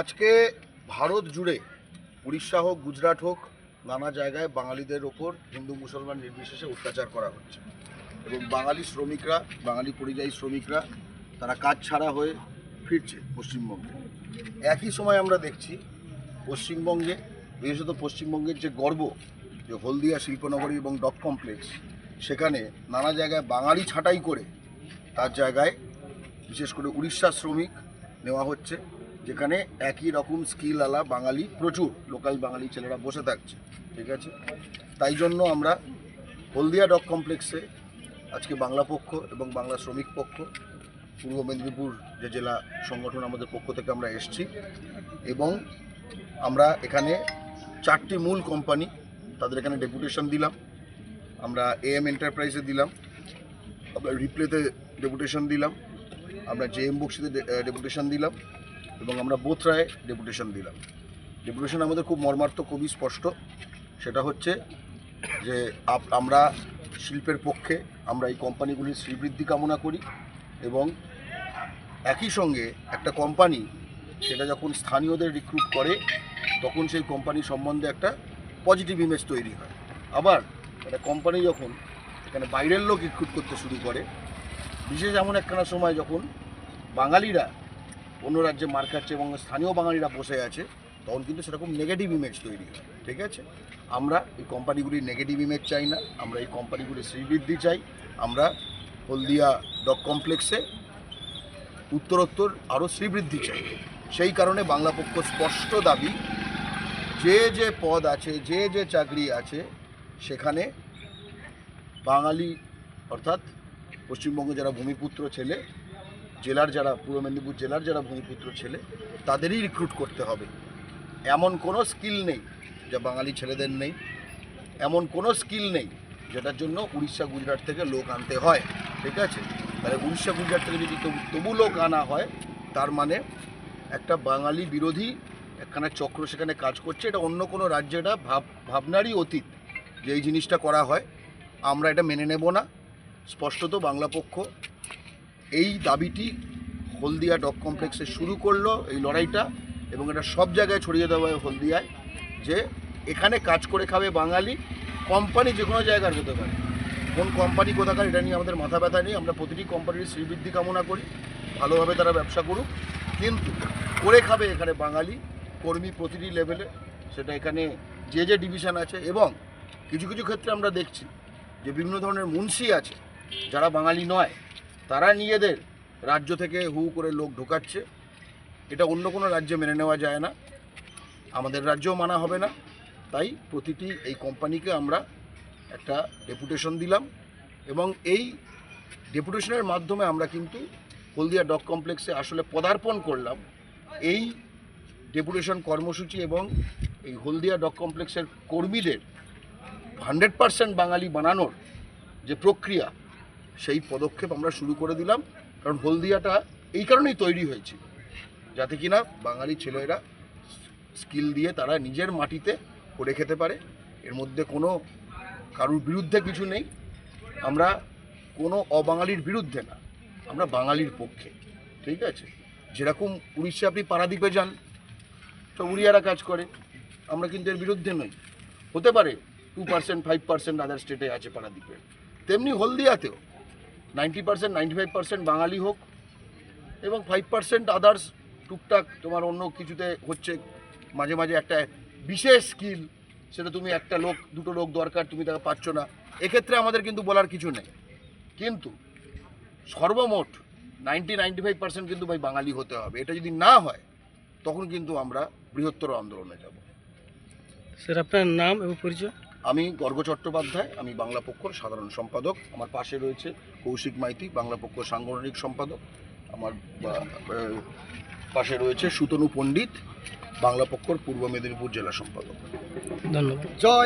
আজকে ভারত জুড়ে উড়িষ্যা হোক, গুজরাট হোক, নানা জায়গায় বাঙালিদের ওপর হিন্দু মুসলমান নির্বিশেষে অত্যাচার করা হচ্ছে। এবং বাঙালি শ্রমিকরা, বাঙালি পরিযায়ী শ্রমিকরা তারা কাজ ছাড়া হয়ে ফিরছে পশ্চিমবঙ্গে। একই সময় আমরা দেখছি পশ্চিমবঙ্গে, বিশেষত পশ্চিমবঙ্গের যে গর্ব, যে হলদিয়া শিল্পনগরী এবং ডক কমপ্লেক্স, সেখানে নানা জায়গায় বাঙালি ছাঁটাই করে তার জায়গায় বিশেষ করে উড়িষ্যা শ্রমিক নেওয়া হচ্ছে। যেখানে একই রকম স্কিল আলা বাঙালি প্রচুর লোকাল বাঙালি ছেলেরা বসে থাকছে, ঠিক আছে? তাই জন্য আমরা হলদিয়া ডক কমপ্লেক্সে আজকে বাংলা পক্ষ এবং বাংলা শ্রমিক পক্ষ, পূর্ব মেদিনীপুর যে জেলা সংগঠন আমাদের পক্ষ থেকে আমরা এসেছি এবং আমরা এখানে চারটি মূল কোম্পানি তাদের এখানে ডেপুটেশন দিলাম, আমরা এএম এন্টারপ্রাইজে দিলাম, আমরা রিপ্লেতে ডেপুটেশন দিলাম, আমরা জে এম বক্সিতে ডেপুটেশন দিলাম এবং আমরা বোথরায় ডেপুটেশন দিলাম। ডেপুটেশন আমাদের খুব মর্মার্থ খুবই স্পষ্ট। সেটা হচ্ছে যে আমরা শিল্পের পক্ষে আমরা এই কোম্পানিগুলির শ্রীবৃদ্ধি কামনা করি এবং একই সঙ্গে একটা কোম্পানি সেটা যখন স্থানীয়দের রিক্রুট করে, তখন সেই কোম্পানি সম্বন্ধে একটা পজিটিভ ইমেজ তৈরি হয়। আবার একটা কোম্পানি যখন এখানে বাইরের লোক রিক্রুট করতে শুরু করে, বিশেষ এমন একখানা সময় যখন বাঙালিরা অন্য রাজ্যে মার খাচ্ছে এবং স্থানীয় বাঙালিরা বসে আছে, তখন কিন্তু সেরকম নেগেটিভ ইমেজ তৈরি হয়, ঠিক আছে? আমরা এই কোম্পানিগুলির নেগেটিভ ইমেজ চাই না, আমরা এই কোম্পানিগুলির শ্রীবৃদ্ধি চাই, আমরা হলদিয়া ডক কমপ্লেক্সে উত্তরোত্তর আরও শ্রীবৃদ্ধি চাই। সেই কারণে বাংলা পক্ষ স্পষ্ট দাবি, যে যে পদ আছে, যে যে চাকরি আছে, সেখানে বাঙালি, অর্থাৎ পশ্চিমবঙ্গে যারা ভূমিপুত্র ছেলে জেলার যারা, পূর্ব মেদিনীপুর জেলার যারা ভূমিপুত্র ছেলে, তাদেরই রিক্রুট করতে হবে। এমন কোনো স্কিল নেই যা বাঙালি ছেলেদের নেই। এমন কোনো স্কিল নেই যেটার জন্য উড়িষ্যা, গুজরাট থেকে লোক আনতে হয়। ঠিক আছে? তাহলে উড়িষ্যা, গুজরাট থেকে যদি তবু- লোক আনা হয়, তার মানে একটা বাঙালি বিরোধী একখানা চক্র সেখানে কাজ করছে, এটা অন্য কোনো রাজ্যে, এটা ভাব, ভাবনারই অতীত যে এই জিনিসটা করা হয়। আমরা এটা মেনে নেব না। স্পষ্টত বাংলা পক্ষ এই দাবিটি হলদিয়া ডক কমপ্লেক্সে শুরু করল এই লড়াইটা এবং এটা সব জায়গায় ছড়িয়ে দেওয়া হয় হলদিয়ায় যে এখানে কাজ করে খাবে বাঙালি, কোম্পানি যে কোনো জায়গার হতে পারে। কোন কোম্পানি কোথাকার এটা নিয়ে আমাদের মাথা ব্যথা নেই, আমরা প্রতিটি কোম্পানির শ্রীবৃদ্ধি কামনা করি, ভালোভাবে তারা ব্যবসা করুক। কিন্তু করে খাবে এখানে বাঙালি, কর্মী প্রতিটি লেভেলে সেটা এখানে যে যে ডিভিশন আছে এবং কিছু কিছু ক্ষেত্রে আমরা দেখছি যে বিভিন্ন ধরনের মুন্সি আছে, যারা বাঙালি নয় তারা নিজেদের রাজ্য থেকে হু করে লোক ঢোকাচ্ছে। এটা অন্য কোনো রাজ্যে মেনে নেওয়া যায় না। আমাদের রাজ্যেও মানা হবে না। তাই প্রতিটি এই কোম্পানিকে আমরা একটা ডেপুটেশন দিলাম এবং এই ডেপুটেশনের মাধ্যমে আমরা কিন্তু হলদিয়া ডক কমপ্লেক্সে আসলে পদার্পণ করলাম। এই ডেপুটেশন কর্মসূচি এবং এই হলদিয়া ডক কমপ্লেক্সের কর্মীদের হান্ড্রেড পারসেন্ট বাঙালি বানানোর যে প্রক্রিয়া সেই পদক্ষেপ আমরা শুরু করে দিলাম, কারণ হলদিয়াটা এই কারণেই তৈরি হয়েছিল যাতে কিনা বাঙালি ছেলেরা স্কিল দিয়ে তারা নিজের মাটিতে করে খেতে পারে। এর মধ্যে কোনো কারুর বিরুদ্ধে কিছু নেই। আমরা কোনো অবাঙালির বিরুদ্ধে না, আমরা বাঙালির পক্ষে, ঠিক আছে? যেরকম উড়িষ্যা আপনি পারাদ্বীপে যান, তো উড়িয়ারা কাজ করে, আমরা কিন্তু এর বিরুদ্ধে নই। হতে পারে two percent five percent other স্টেটে আছে পারাদ্বীপে। তেমনি হলদিয়াতেও ninety percent, ninety five percent বাঙালি হোক এবং ফাইভ পার্সেন্ট আদার্স টুকটাক তোমার অন্য কিছুতে হচ্ছে মাঝে মাঝে একটা বিশেষ স্কিল সেটা তুমি একটা লোক, দুটো লোক দরকার, তুমি তাকে পাচ্ছ না। এক্ষেত্রে আমাদের কিন্তু বলার কিছু নেই। কিন্তু সর্বমোট নাইনটি নাইনটি ফাইভ পার্সেন্ট কিন্তু ভাই বাঙালি হতে হবে। এটা যদি না হয়, তখন কিন্তু আমরা বৃহত্তর আন্দোলনে যাব। স্যার, আপনার নাম এবং পরিচয়? আমি গর্গ চট্টোপাধ্যায় আমি বাংলা পক্ষর সাধারণ সম্পাদক। আমার পাশে রয়েছে কৌশিক মাইতি বাংলা পক্ষ সাংগঠনিক সম্পাদক। আমার পাশে রয়েছে সুতনু পণ্ডিত বাংলা পক্ষর পূর্ব মেদিনীপুর জেলা সম্পাদক। ধন্যবাদ। জয়!